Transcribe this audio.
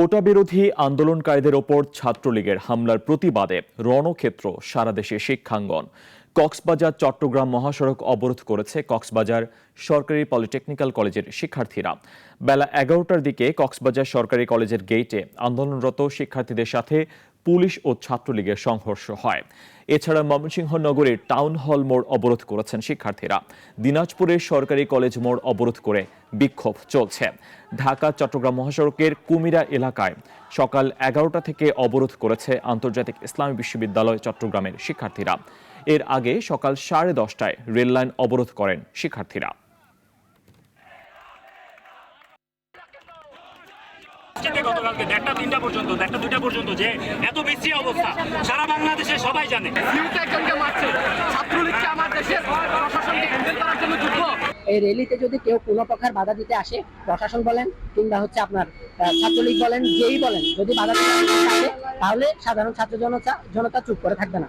কোটা বিরোধী আন্দোলনকারীদের ওপর ছাত্রলীগের হামলার প্রতিবাদে রণক্ষেত্র সারা দেশে শিক্ষাঙ্গন। কক্সবাজার, চট্টগ্রাম মহাসড়ক অবরোধ করেছে কক্সবাজার সরকারি পলিটেকনিক্যাল কলেজের শিক্ষার্থীরা। বেলা এগারোটার দিকে কক্সবাজার সরকারি কলেজের গেইটে আন্দোলনরত শিক্ষার্থীদের সাথে পুলিশ ও ছাত্রলীগের সংঘর্ষ হয়। এছাড়া ময়মনসিংহ নগরের টাউন হল মোড় অবরোধ করেছেন শিক্ষার্থীরা। দিনাজপুরের সরকারি কলেজ মোড় অবরোধ করে বিক্ষোভ চলছে। ঢাকা, চট্টগ্রাম মহাসড়কের কুমিরা এলাকায় সকাল এগারোটা থেকে অবরোধ করেছে আন্তর্জাতিক ইসলামী বিশ্ববিদ্যালয় চট্টগ্রামের শিক্ষার্থীরা। এর আগে সকাল সাড়ে দশটায় রেললাইন অবরোধ করেন শিক্ষার্থীরা। থেকে গতকালকে দেড়টা তিনটা পর্যন্ত দেড়টা দুইটা পর্যন্ত যে এত বেশি অবস্থা সারা বাংলাদেশে সবাই জানে। একজনকে মারছে। ছাত্রলীগকে আমার দেশের প্রশাসনকে হ্যান্ডেল করার জন্য যুদ্ধ। এই র্যালিতে যদি কেউ কোনো প্রকার বাধা দিতে আসে প্রশাসন বলেন কিংবা হচ্ছে আপনার ছাত্রলীগ বলেন যেই বলেন যদি বাধা দিতে আসে তাহলে সাধারণ ছাত্র জনতা জনতা চুপ করে থাকবে না।